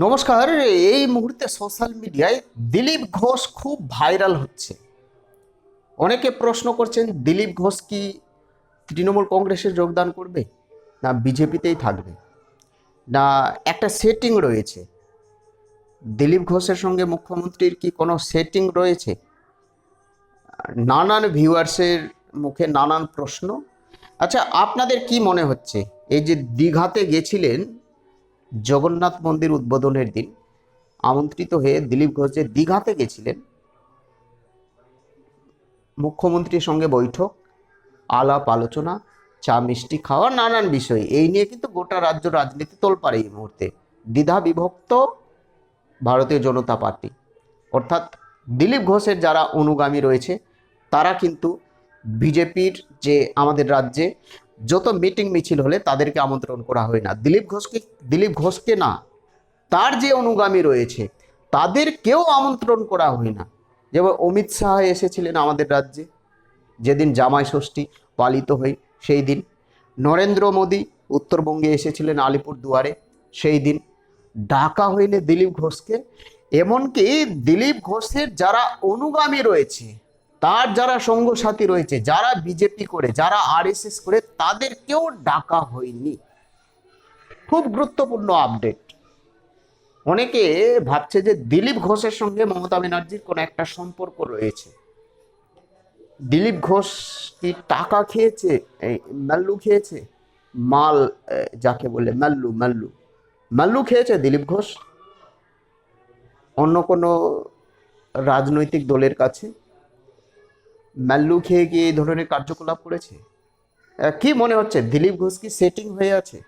নমস্কার, এই মুহূর্তে সোশ্যাল মিডিয়ায় দিলীপ ঘোষ খুব ভাইরাল হচ্ছে। অনেকে প্রশ্ন করছেন, দিলীপ ঘোষ কি তৃণমূল কংগ্রেসে যোগদান করবে? না, বিজেপিতেই থাকবে। না, একটা সেটিং রয়েছে। দিলীপ ঘোষের সঙ্গে মুখ্যমন্ত্রীর কি কোনো সেটিং রয়েছে? নানান ভিউয়ার্সের মুখে নানান প্রশ্ন। আচ্ছা আপনাদের কি মনে হচ্ছে? এই যে দীঘাতে গেছিলেন জগন্নাথ মন্দির উদ্বোধনের দিন আমন্ত্রিত হয়ে দিলীপ ঘোষ যে দীঘাতে গেছিলেন। মুখ্যমন্ত্রীর সঙ্গে বৈঠক, আলাপ, আলোচনা, চা, মিষ্টি খাওয়া, নানান বিষয়। এই নিয়ে কিন্তু গোটা রাজ্য রাজনীতি তোলপাড়ে এই মুহূর্তে। দ্বিধা বিভক্ত ভারতীয় জনতা পার্টি। অর্থাৎ দিলীপ ঘোষের যারা অনুগামী রয়েছে, তারা কিন্তু বিজেপির যে আমাদের রাজ্যে যত মিটিং মিছিল হলে তাদেরকে আমন্ত্রণ করা হয় না। দিলীপ ঘোষকে দিলীপ ঘোষকে না। তার যে অনুগামী রয়েছে, তাদেরকেও আমন্ত্রণ করা হয় না। যেমন অমিত শাহ এসেছিলেন আমাদের রাজ্যে। যেদিন জামাই ষষ্ঠী পালিত হয়, সেই দিন। নরেন্দ্র মোদী উত্তরবঙ্গে এসেছিলেন আলিপুর দুয়ারে, সেই দিন। ডাকা হইলে দিলীপ ঘোষকে। এমনকি দিলীপ ঘোষের যারা অনুগামী রয়েছে তার যারা সঙ্গসাথী রয়েছে, যারা বিজেপি করে, যারা আরএসএস করে, তাদেরকেও ডাকা হয়নি। খুব গুরুত্বপূর্ণ আপডেট অনেকে ভাবছে যে দিলীপ ঘোষের সঙ্গে মমতা ব্যানার্জির কোনো একটা সম্পর্ক রয়েছে। দিলীপ ঘোষ কি টাকা খেয়েছে? মাল্লু খেয়েছে? মাল যাকে বলে মাল্লু মাল্লু। মাল্লু খেয়েছে দিলীপ ঘোষ? অন্য কোনো রাজনৈতিক দলের কাছে? মাল্লু খেয়ে গিয়ে এই ধরনের কার্যকলাপ করেছে? কি মনে হচ্ছে? দিলীপ ঘোষ কি সেটিং হয়ে আছে?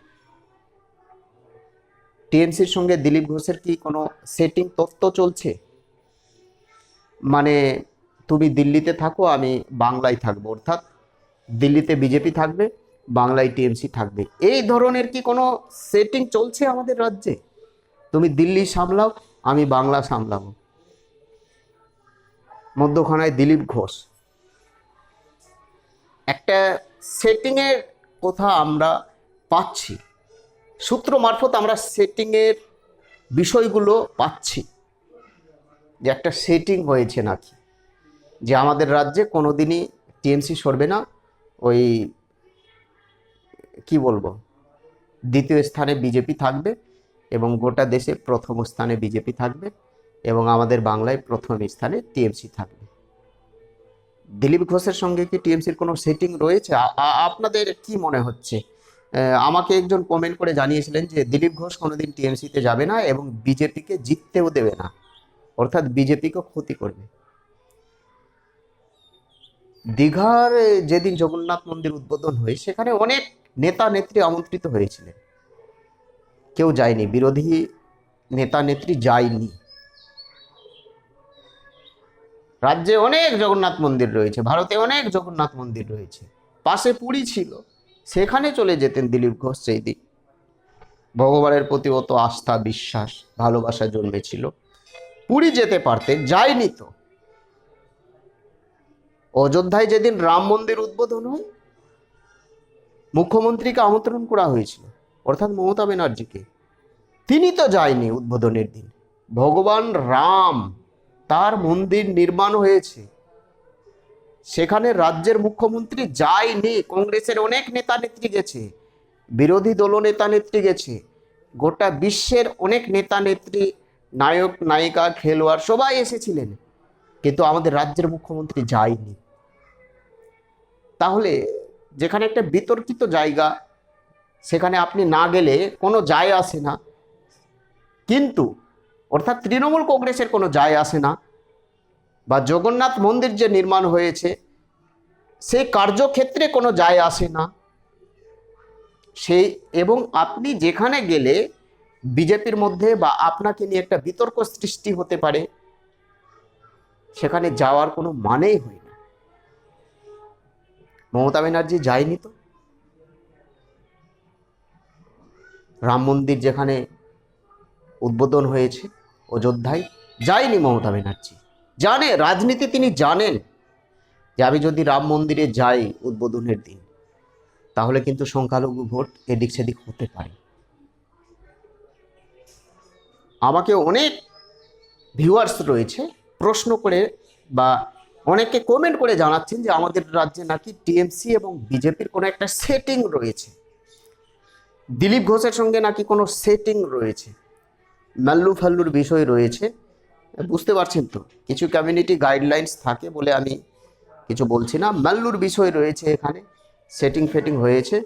টিএমসির সঙ্গে দিলীপ ঘোষের কি কোনো সেটিং তত্ত্ব চলছে? মানে তুমি দিল্লিতে থাকো, আমি বাংলায় থাকব। অর্থাৎ দিল্লিতে বিজেপি থাকবে, বাংলায় টিএমসি থাকবে। এই ধরনের কি কোনো সেটিং চলছে আমাদের রাজ্যে? তুমি দিল্লি সামলাও, আমি বাংলা সামলাবো। মধ্যখানায় দিলীপ ঘোষ। একটা সেটিংয়ের কথা আমরা পাচ্ছি। সূত্র মারফত আমরা সেটিংয়ের বিষয়গুলো পাচ্ছি যে একটা সেটিং হয়েছে নাকি। যে আমাদের রাজ্যে কোনো দিনই টিএমসি সরবে না, ওই কি বলব, দ্বিতীয় স্থানে বিজেপি থাকবে এবং গোটা দেশে প্রথম স্থানে বিজেপি থাকবে এবং আমাদের বাংলায় প্রথম স্থানে টিএমসি থাকবে। দিলীপ ঘোষের সঙ্গে কি টিএমসির কোনো সেটিং রয়েছে? আপনাদের কি মনে হচ্ছে? আমাকে একজন কমেন্ট করে জানিয়েছিলেন যে দিলীপ ঘোষ কোনোদিন টিএমসিতে যাবে না এবং বিজেপিকে জিততেও দেবে না। অর্থাৎ বিজেপিকে ক্ষতি করবে। দীঘার যেদিন জগন্নাথ মন্দির উদ্বোধন হয়, সেখানে অনেক নেতা নেত্রী আমন্ত্রিত হয়েছিলেন। কেউ যায়নি, বিরোধী নেতা নেত্রী যায়নি। রাজ্যে অনেক জগন্নাথ মন্দির রয়েছে, ভারতে অনেক জগন্নাথ মন্দির রয়েছে। পাশে পুরী ছিল, সেখানে চলে যেতেন দিলীপ ঘোষ সেই দিন ভগবানের প্রতি অত আস্থা, বিশ্বাস, ভালোবাসা জন্মেছিল। পুরী যেতে পারতেন, যায়নি তো। অযোধ্যায় যেদিন রাম মন্দির উদ্বোধন হয়, মুখ্যমন্ত্রীকে আমন্ত্রণ করা হয়েছিল, অর্থাৎ মমতা ব্যানার্জিকে। তিনি তো যায়নি উদ্বোধনের দিন। ভগবান রাম তার মন্দির নির্মাণ হয়েছে। সেখানে রাজ্যের মুখ্যমন্ত্রী যায়নি কংগ্রেসের অনেক নেতা নেত্রী গেছে, বিরোধী দলনেতা নেত্রী গেছে, গোটা বিশ্বের অনেক নেতা নেত্রী, নায়ক, নায়িকা, খেলোয়াড় সবাই এসেছিলেন, কিন্তু আমাদের রাজ্যের মুখ্যমন্ত্রী যায়নি তাহলে যেখানে একটা বিতর্কিত জায়গা, সেখানে আপনি না গেলে কোনো যায় আসে না। কিন্তু অর্থাৎ তৃণমূল কংগ্রেসের কোনো যায় আসে না। বা জগন্নাথ মন্দির যে নির্মাণ হয়েছে সেই কার্যক্ষেত্রে কোনো যায় আসে না। সেই এবং আপনি যেখানে গেলে বিজেপির মধ্যে বা আপনাকে নিয়ে একটা বিতর্ক সৃষ্টি হতে পারে, সেখানে যাওয়ার কোনো মানেই হয় না। মমতা ব্যানার্জি যায়নি তো? রাম মন্দির যেখানে উদ্বোধন হয়েছে, অযোধ্যায় যায়নি মমতা ব্যানার্জি। জানে, রাজনীতি তিনি জানেন যে আমি যদি রাম মন্দিরে যাই উদ্বোধনের দিন, তাহলে কিন্তু সংখ্যালঘু ভোট এদিক সেদিক হতে পারে। আমাকে অনেক ভিউয়ার্স রয়েছে, প্রশ্ন করে বা অনেকে কমেন্ট করে জানাচ্ছেন যে আমাদের রাজ্যে নাকি টিএমসি এবং বিজেপির কোনো একটা সেটিং রয়েছে। দিলীপ ঘোষের সঙ্গে নাকি কোনো সেটিং রয়েছে। মাল্লু ফাল্লুর বিষয় রয়েছে। বুঝতে পারছেন তো? কিছু কমিউনিটি গাইডলাইন্স থাকে বলে আমি কিছু বলছি না। মাল্লুর বিষয় রয়েছে এখানে সেটিং ফেটিং হয়েছে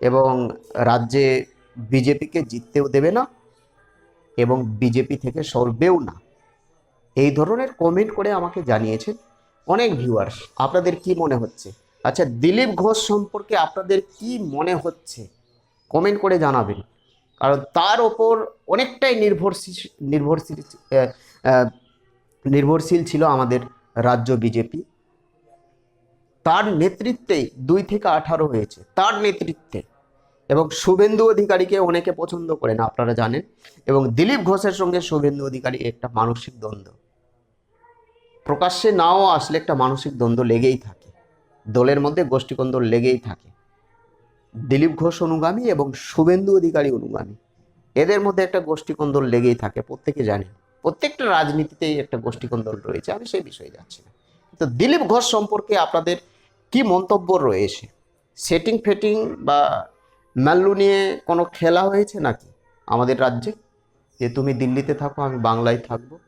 এবং রাজ্যে বিজেপিকে জিততেও দেবে না এবং বিজেপি থেকে সরবেও না। এই ধরনের কমেন্ট করে আমাকে জানিয়েছেন অনেক ভিউয়ার্স আপনাদের কি মনে হচ্ছে? আচ্ছা দিলীপ ঘোষ সম্পর্কে আপনাদের কি মনে হচ্ছে? কমেন্ট করে জানাবেন। কারণ তার ওপর অনেকটাই নির্ভরশীল নির্ভরশীল নির্ভরশীল ছিল আমাদের রাজ্য বিজেপি। তার নেতৃত্বেই দুই থেকে আঠারো হয়েছে, তার নেতৃত্বে। এবং শুভেন্দু অধিকারীকে অনেকে পছন্দ করেন, আপনারা জানেন। এবং দিলীপ ঘোষের সঙ্গে শুভেন্দু অধিকারী একটা মানসিক দ্বন্দ্ব। প্রকাশ্যে নাও আসলে একটা মানসিক দ্বন্দ্ব লেগেই থাকে। দলের মধ্যে গোষ্ঠীকন্দল লেগেই থাকে। দিলীপ ঘোষ অনুগামী এবং শুভেন্দু অধিকারী অনুগামী। এদের মধ্যে একটা গোষ্ঠীকন্দল লেগেই থাকে, প্রত্যেকে জানেন। প্রত্যেকটা রাজনীতিতেই একটা গোষ্ঠীকন্দল রয়েছে, আমি সেই বিষয়ে যাচ্ছি না। তো দিলীপ ঘোষ সম্পর্কে আপনাদের কি মন্তব্য রয়েছে? সেটিং ফেটিং বা মাল্লু নিয়ে কোনো খেলা হয়েছে নাকি আমাদের রাজ্যে? যে তুমি দিল্লিতে থাকো, আমি বাংলায় থাকব।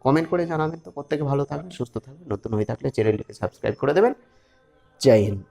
কমেন্ট করে জানাবেন তো। প্রত্যেকে ভালো থাকবেন, সুস্থ থাকবেন। নতুন হয়ে থাকলে চ্যানেলটিকে সাবস্ক্রাইব করে দেবেন। জয় হিন্দ।